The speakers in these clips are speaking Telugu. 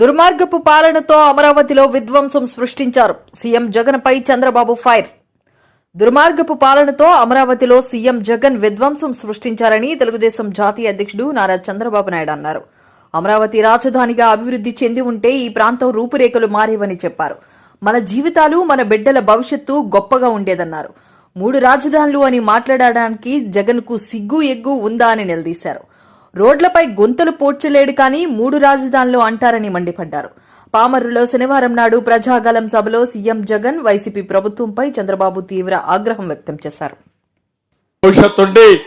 దుర్మార్గపు పాలనతో అమరావతిలో విధ్వంసం సృష్టించారు. సీఎం జగన్పై చంద్రబాబు ఫైర్. దుర్మార్గపు పాలనతో అమరావతిలో సీఎం జగన్ విధ్వంసం సృష్టించారని తెలుగుదేశం జాతీయ అధ్యక్షుడు నారా చంద్రబాబు నాయుడు అన్నారు. అమరావతి రాజధానిగా అభివృద్ధి చెంది ఉంటే ఈ ప్రాంతం రూపురేఖలు మారేవని చెప్పారు. మన జీవితాలు మన బిడ్డల భవిష్యత్తు గొప్పగా ఉండేదన్నారు. మూడు రాజధానులు అని మాట్లాడడానికి జగన్కు సిగ్గు ఎగ్గు ఉందా అని నిలదీశారు. రోడ్లపై గొంతులు పోడ్చలేడు కానీ మూడు రాజధానులు అంటారని మండిపడ్డారు. పామర్రులో శనివారం నాడు ప్రజాగలం సభలో సీఎం జగన్ వైసీపీ ప్రభుత్వంపై చంద్రబాబు తీవ్ర ఆగ్రహం వ్యక్తం చేశారు. భవిష్యత్తుండి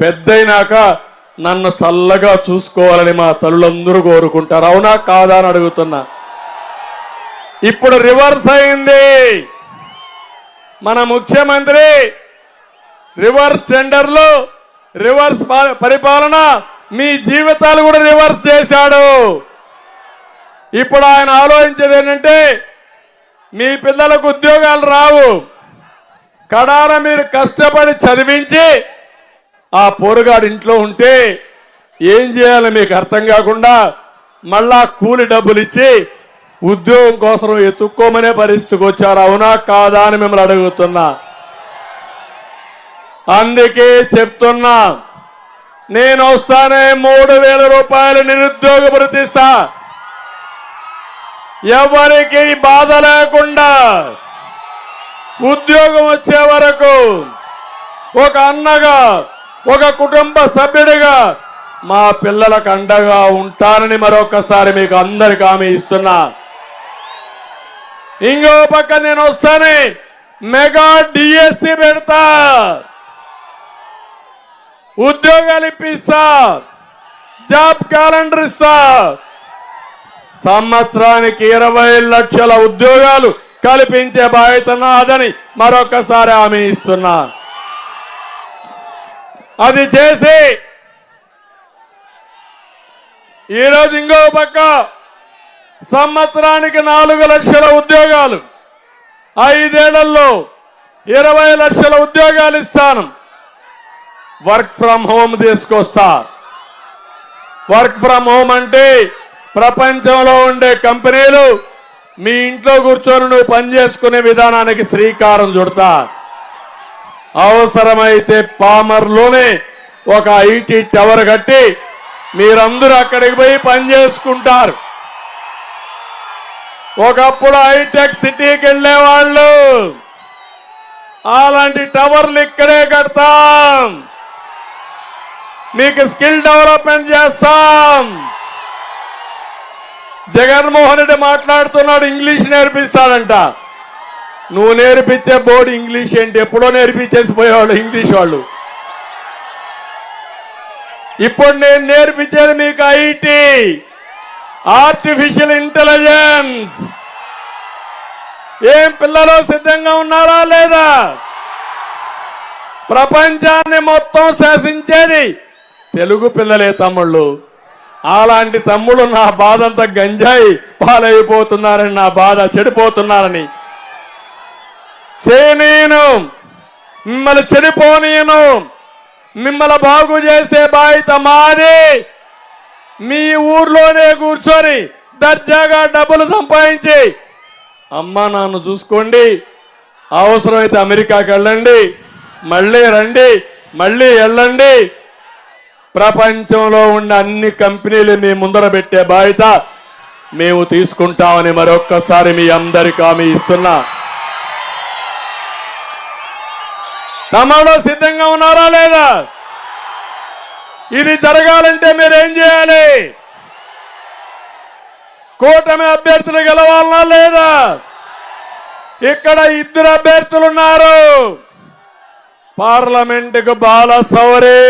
పెద్దయినాక నన్ను చల్లగా చూసుకోవాలని మా తల్లులందరూ కోరుకుంటారు. అవునా? కాదా అని అడుగుతున్నా. ఇప్పుడు రివర్స్ అయింది. మన ముఖ్యమంత్రి రివర్స్ టెండర్లు రివర్స్ పరిపాలన మీ జీవితాలు కూడా రివర్స్ చేశాడు. ఇప్పుడు ఆయన ఆలోచించేది ఏంటంటే మీ పిల్లలకు ఉద్యోగాలు రావు. కడాన మీరు కష్టపడి చదివించి ఆ పోరుగాడు ఇంట్లో ఉంటే ఏం చేయాలో మీకు అర్థం కాకుండా మళ్ళా కూలి డబ్బులు ఇచ్చి ఉద్యోగం కోసం ఎత్తుక్కోమనే పరిస్థితికి వచ్చారు. అవునా కాదా అని మిమ్మల్ని అడుగుతున్నా. అందుకే చెప్తున్నా నేను వస్తానే మూడు వేల రూపాయలు నిరుద్యోగ భృతిస్తా ఎవరికి బాధ లేకుండా ఉద్యోగం వచ్చే వరకు ఒక అన్నగా ఒక కుటుంబ సభ్యుడిగా మా పిల్లలకు అండగా ఉంటానని మరొకసారి మీకు అందరికి హామీ ఇస్తున్నా. ఇంకో పక్క నేను వస్తానే మెగా డిఎస్సి పెడతా. ఉద్యోగాలు ఇప్పిస్తా జాబ్ క్యాలెండర్ ఇస్తా సంవత్సరానికి ఇరవై లక్షల ఉద్యోగాలు కల్పించే బాధ్యత నాదని మరొకసారి హామీ ఇస్తున్నా. అది చేసి ఈరోజు ఇంకో పక్క సంవత్సరానికి నాలుగు లక్షల ఉద్యోగాలు ఐదేళ్ళలో ఇరవై లక్షల ఉద్యోగాలు ఇస్తాను. వర్క్ ఫ్రం హోమ్ తీసుకొస్తా. వర్క్ ఫ్రం హోమ్ అంటే ప్రపంచంలో ఉండే కంపెనీలు మీ ఇంట్లో కూర్చొని నువ్వు పనిచేసుకునే విధానానికి శ్రీకారం చుడతా. అవసరమైతే పామర్లోనే ఒక ఐటీ టవర్ కట్టి మీరందరూ అక్కడికి పోయి పని చేసుకుంటారు. ఒకప్పుడు హైటెక్ సిటీకి వెళ్ళేవాళ్ళు. అలాంటి టవర్లు ఇక్కడే కడతాం. మీకు స్కిల్ డెవలప్మెంట్ చేస్తాం. జగన్మోహన్ రెడ్డి మాట్లాడుతున్నాడు ఇంగ్లీష్ నేర్పిస్తాడంట. నువ్వు నేర్పించే బోర్డు ఇంగ్లీష్ ఏంటి? ఎప్పుడో నేర్పించేసి పోయేవాళ్ళు ఇంగ్లీష్ వాళ్ళు. ఇప్పుడు నేను నేర్పించేది మీకు ఐటీ ఆర్టిఫిషియల్ ఇంటెలిజెన్స్. ఏం పిల్లలు సిద్ధంగా ఉన్నారా లేదా? ప్రపంచాన్ని మొత్తం శాసించేది తెలుగు పిల్లలే తమ్ముళ్ళు. అలాంటి తమ్ముడు నా బాధంతా గంజాయి పాలైపోతున్నారని నా బాధ చెడిపోతున్నారని. చేయనీయను మిమ్మల్ని చెడిపోనీయను. మిమ్మల్ని బాగు చేసే బాధ్యత మాది. మీ ఊర్లోనే కూర్చొని దర్జాగా డబ్బులు సంపాదించి. అమ్మ నాన్న చూసుకోండి. అవసరమైతే అమెరికాకి వెళ్ళండి. మళ్ళీ రండి. మళ్ళీ వెళ్ళండి. ప్రపంచంలో ఉన్న అన్ని కంపెనీలు మీ ముందర పెట్టే బాధ్యత మేము తీసుకుంటామని మరొక్కసారి మీ అందరికీ హామీ ఇస్తున్నా. తమలో సిద్ధంగా ఉన్నారా లేదా? ఇది జరగాలంటే మీరేం చేయాలి? కూటమి అభ్యర్థులు గెలవాలనా లేదా? ఇక్కడ ఇద్దరు అభ్యర్థులు ఉన్నారు. పార్లమెంటుకు బాలసౌరి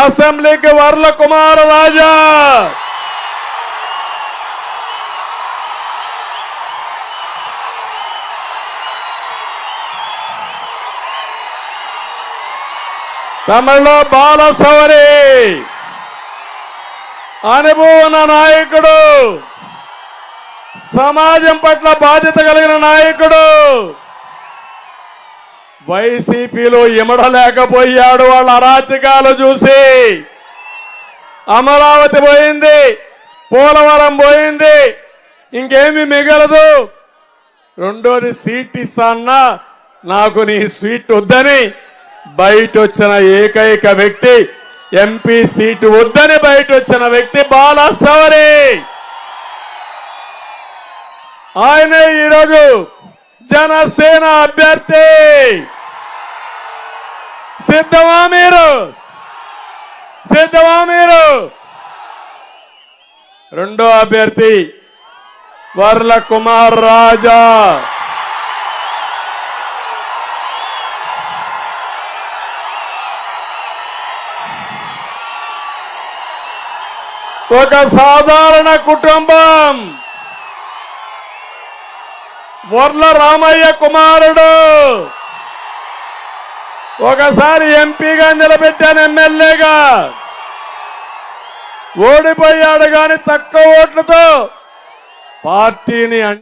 అసెంబ్లీకి వర్ల కుమార రాజా. తమిళలో బాల సౌరి అనుభవం నాయకుడు. సమాజం పట్ల బాధ్యత కలిగిన నాయకుడు. వైసీపీలో ఇమడలేకపోయాడు వాళ్ళ అరాచకాలు చూసి. అమరావతి పోయింది పోలవరం పోయింది ఇంకేమి మిగలదు. రెండోది సీట్ ఇస్తాన్నా నాకు నీ సీట్ వద్దని బయట వచ్చిన ఏకైక వ్యక్తి ఎంపీ సీటు వద్దని బయట వచ్చిన వ్యక్తి బాలసవరి. ఆయన ఈరోజు జనసేన అభ్యర్థి. సిద్ధమా మీరు? సిద్ధమా మీరు? రెండో అభ్యర్థి వర్ల కుమార్ రాజా. ఒక సాధారణ కుటుంబం. వర్ల రామయ్య కుమారుడు. ఒకసారి ఎంపీగా నిలబెట్టాను ఎమ్మెల్యేగా. ఓడిపోయాడు కానీ తక్కువ ఓట్లతో పార్టీని